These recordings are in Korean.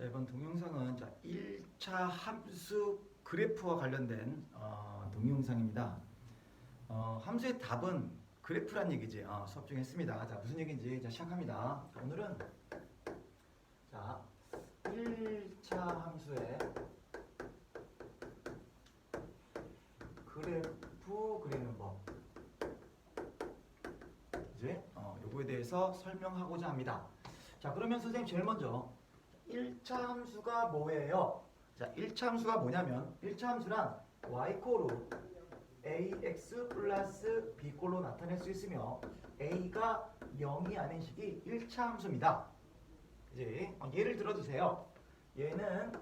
자, 이번 동영상은 자, 1차 함수 그래프와 관련된 어, 동영상입니다. 어, 함수의 답은 그래프란 얘기지. 어, 수업 중에 했습니다. 자, 무슨 얘기인지 자, 시작합니다. 자, 오늘은 자, 1차 함수의 그래프 그리는 법. 이제 어, 요거에 대해서 설명하고자 합니다. 자, 그러면 선생님 제일 먼저 1차 함수가 뭐예요? 자, 1차 함수가 뭐냐면 1차 함수란 y꼴로 ax 플러스 b꼴로 나타낼 수 있으며 a가 0이 아닌 식이 1차 함수입니다. 이제 어, 예를 들어 주세요. 얘는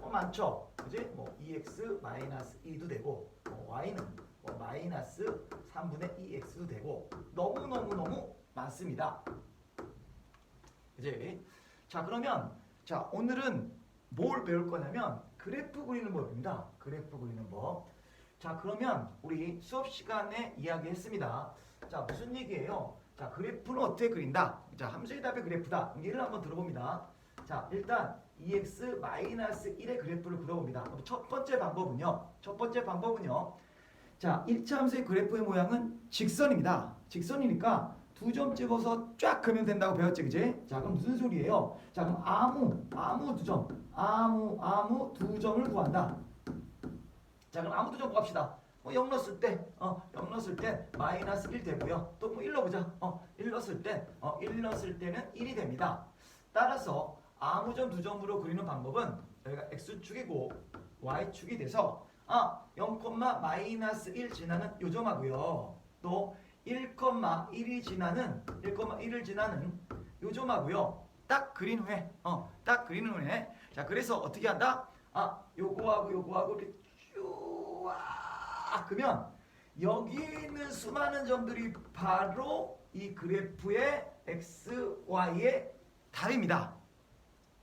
어, 많죠. 그지? 뭐 2x 마이너스 2도 되고 뭐 y는 뭐 마이너스 3분의 2x도 되고 너무 너무 너무 많습니다. 이제 자 그러면 자 오늘은 뭘 배울 거냐면 그래프 그리는 법입니다. 그래프 그리는 법. 자 그러면 우리 수업 시간에 이야기했습니다. 자 무슨 얘기예요? 자 그래프는 어떻게 그린다? 자 함수의 답의 그래프다. 예를 한번 들어봅니다. 자 일단 2x 마이너스 1의 그래프를 그려봅니다. 그럼 첫 번째 방법은요. 첫 번째 방법은요. 자 1차 함수의 그래프의 모양은 직선입니다. 직선이니까 두 점 찍어서 쫙 그면 된다고 배웠지, 그지? 자, 그럼 무슨 소리예요? 자, 그럼 아무, 아무 두 점, 아무, 아무 두 점을 구한다. 자, 그럼 아무 두 점 구합시다. 뭐, 0 넣었을 때, 어, 0 넣었을 때 마이너스 1 되고요. 또 뭐, 1 넣어보자. 어, 1 넣었을 때, 어, 1 넣었을 때는 1이 됩니다. 따라서 아무 점 두 점으로 그리는 방법은 여기가 x축이고 y축이 돼서 아, 0, 마이너스 1 지나는 요 점하고요. 또 1,1이 지나는 1,1을 지나는 요 점하고요. 딱 그린 후에 어, 딱 그리는 후에 자, 그래서 어떻게 한다? 아, 요거하고 요거하고 이렇게 쭈아 그러면 여기 있는 수많은 점들이 바로 이 그래프의 x, y의 답입니다.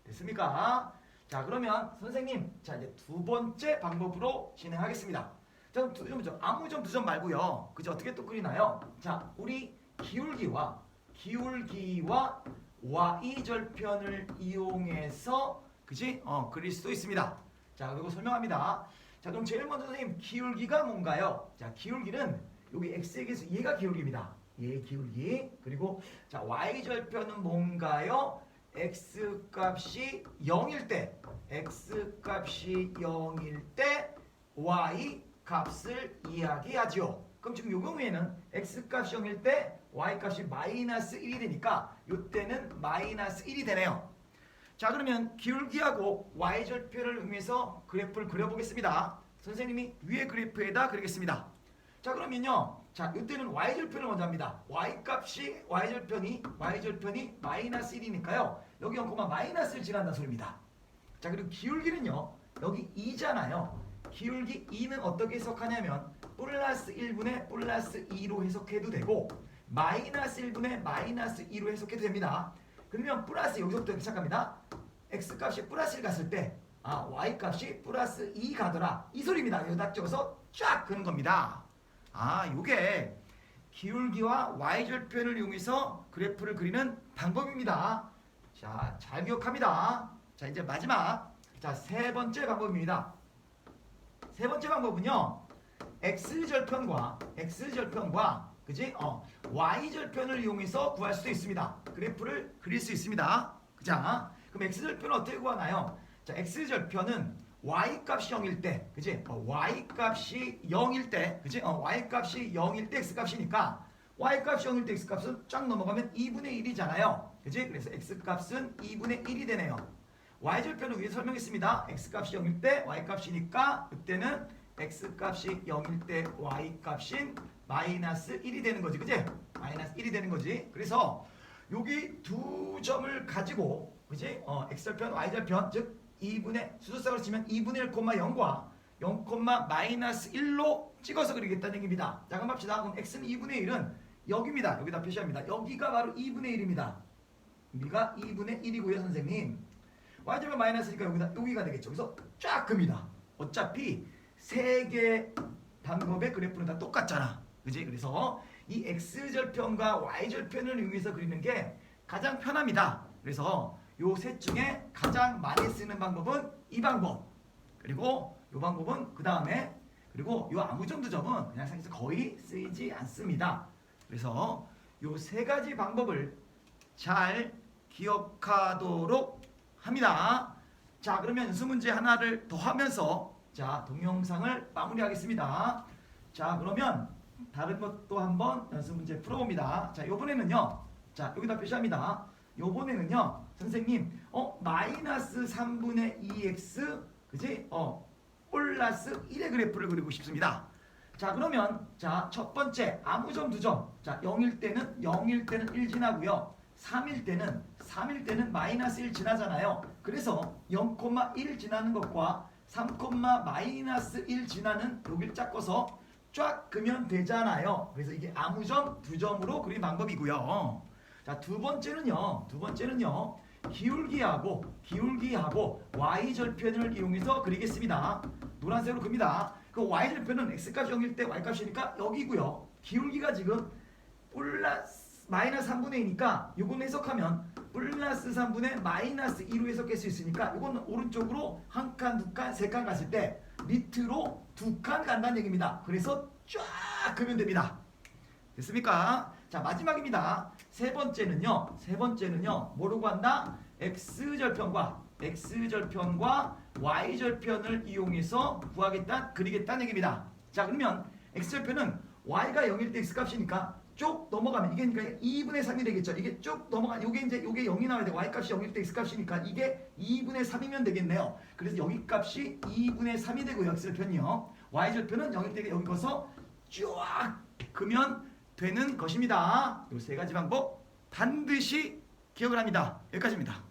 됐습니까? 자, 그러면 선생님, 자 이제 두 번째 방법으로 진행하겠습니다. 자, 그럼 두 점, 아무 점 두 점 말고요. 그죠? 어떻게 또 그리나요? 자, 우리 기울기와 기울기와 y 절편을 이용해서 그지? 어, 그릴 수도 있습니다. 자, 그리고 설명합니다. 자, 그럼 제일 먼저 선생님 기울기가 뭔가요? 자, 기울기는 여기 x에게서 얘가 기울기입니다. 얘 기울기. 그리고 자, y 절편은 뭔가요? x 값이 0일 때 x 값이 0일 때 y 값을 이야기하죠. 그럼 지금 요 경우에는 x 값이 0일 때 y 값이 마이너스 1이 되니까 요때는 마이너스 1이 되네요. 자 그러면 기울기하고 y절편을 이용해서 그래프를 그려보겠습니다. 선생님이 위에 그래프에다 그리겠습니다. 자 그러면요. 자 이때는 y절편을 먼저 합니다. y 값이 y절편이 y절편이 마이너스 1이니까요. 여기 0, 마이너스를 지난다는 소리입니다. 자 그리고 기울기는요. 여기 2잖아요. 기울기 2는 어떻게 해석하냐면 플러스 1분의 플러스 2로 해석해도 되고 마이너스 1분의 마이너스 2로 해석해도 됩니다. 그러면 플러스 여기서부터 시작합니다. x 값이 플러스 1 갔을 때 아, y 값이 플러스 2 가더라. 이 소리입니다. 여기다 적어서 쫙 그는 겁니다. 아, 요게 기울기와 y절편을 이용해서 그래프를 그리는 방법입니다. 자, 잘 기억합니다. 자, 이제 마지막. 자, 세 번째 방법입니다. 세 번째 방법은요. x절편과 x절편과 그지? 어, y절편을 이용해서 구할 수도 있습니다. 그래프를 그릴 수 있습니다. 자, 그럼 x절편은 어떻게 구하나요? 자, x절편은 y 값이 0일 때, 그지? 어, y 값이 0일 때, 그지? 어, y 값이 0일 때 x 값이니까 y 값이 0일 때 x 값은 쫙 넘어가면 2분의 1이잖아요. 그지? 그래서 x 값은 2분의 1이 되네요. Y 절편을 위해 설명했습니다. x 값이 0일 때 y 값이니까 그때는 x 값이 0일 때 y 값인 마이너스 1이 되는 거지. 그지? 마이너스 1이 되는 거지. 그래서 여기 두 점을 가지고 그지? 어, x절편, y절편 즉 2분의 수소쌍으로 치면 2분의 1, 0과 0, 마이너스 1로 찍어서 그리겠다는 얘기입니다. 자, 그럼 합시다. 그럼 x는 2분의 1은 여기입니다. 여기다 표시합니다. 여기가 바로 2분의 1입니다. 여기가 2분의 1이고요, 선생님. Y절편 마이너스니까 여기다 여기가 되겠죠. 그래서 쫙 큽니다. 어차피 세 개 방법의 그래프는 다 똑같잖아. 그지? 그래서 이 x절편과 y절편을 이용해서 그리는 게 가장 편합니다. 그래서 요 셋 중에 가장 많이 쓰는 방법은 이 방법. 그리고 요 방법은 그 다음에 그리고 요 아무점두점은 그냥 상에서 거의 쓰이지 않습니다. 그래서 요 세 가지 방법을 잘 기억하도록 합니다. 자 그러면 연습 문제 하나를 더 하면서 자 동영상을 마무리하겠습니다. 자 그러면 다른 것도 한번 연습 문제 풀어봅니다. 자 요번에는요. 자 여기다 표시합니다. 요번에는요. 선생님 어 마이너스 3분의 2x 그지? 어 플러스 1의 그래프를 그리고 싶습니다. 자 그러면 자 첫 번째 아무 점 두 점 자 0일 때는 0일 때는 1 지나고요 3일 때는 3일 때는 마이너스 1 지나잖아요. 그래서 0,1 지나는 것과 3, 마이너스 1 지나는 여기를 짝꿔서 쫙 그면 되잖아요. 그래서 이게 아무 점 두 점으로 그린 방법이고요. 자 두 번째는요 두 번째는요 기울기하고 기울기하고 y 절편을 이용해서 그리겠습니다. 노란색으로 큽니다. 그 y 절편은 x 값이 0일 때 y 값이니까 여기고요. 기울기가 지금 플러스 마이너스 3분의 2니까 요건 해석하면 플러스 3분의 마이너스 2로 해석할 수 있으니까 요거는 오른쪽으로 한 칸, 두 칸, 세 칸 갔을 때 밑으로 두 칸 간다는 얘기입니다. 그래서 쫙 그면 됩니다. 됐습니까? 자 마지막입니다. 세 번째는요. 세 번째는요. 뭐로 한다? x 절편과 x 절편과 y 절편을 이용해서 구하겠다, 그리겠다는 얘기입니다. 자 그러면 x 절편은 y가 0일 때 x 값이니까 쭉 넘어가면 이게 그러니까 2분의 3이 되겠죠. 이게 쭉 넘어가 이게 이제 이게 0이 나와야 돼. y 값이 0일 때 x 값이니까 이게 2분의 3이면 되겠네요. 그래서 여기 값이 2분의 3이 되고요. x 절편이요. y 절편은 0일 때 여기 거서 쫙 그면 되는 것입니다. 이 세 가지 방법 반드시 기억을 합니다. 여기까지입니다.